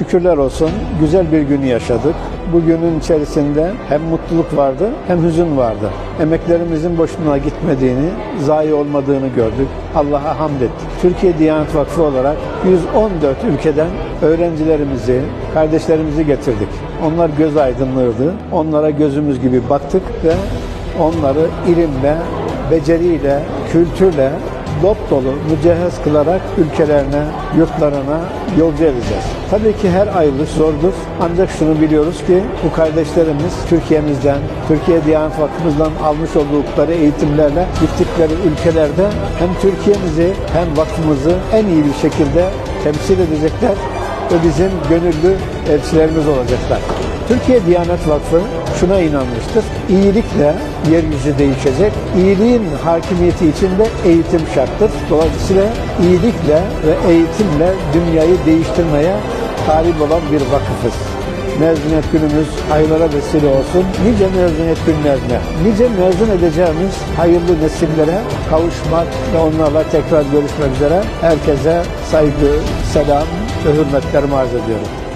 Şükürler olsun güzel bir günü yaşadık. Bu günün içerisinde hem mutluluk vardı hem hüzün vardı. Emeklerimizin boşuna gitmediğini, zayi olmadığını gördük. Allah'a hamd ettik. Türkiye Diyanet Vakfı olarak 114 ülkeden öğrencilerimizi, kardeşlerimizi getirdik. Onlar göz aydınlığıydı. Onlara gözümüz gibi baktık ve onları ilimle, beceriyle, kültürle dop dolu mücehhez kılarak ülkelerine, yurtlarına yolcu edeceğiz. Tabii ki her ayrılık zordur. Ancak şunu biliyoruz ki bu kardeşlerimiz Türkiye'mizden, Türkiye Diyanet Vakfımızdan almış oldukları eğitimlerle gittikleri ülkelerde hem Türkiye'mizi hem vakfımızı en iyi bir şekilde temsil edecekler ve bizim gönüllü elçilerimiz olacaklar. Türkiye Diyanet Vakfı şuna inanmıştır. İyilikle yeryüzü değişecek. İyiliğin hakimiyeti için de eğitim şarttır. Dolayısıyla iyilikle ve eğitimle dünyayı değiştirmeye talip olan bir vakıfız. Mezuniyet günümüz hayırlara vesile olsun. Nice mezuniyet günlerine, nice mezun edeceğimiz hayırlı nesillere kavuşmak ve onlarla tekrar görüşmek üzere. Herkese saygı, selam ve hürmetlerimi arz ediyorum.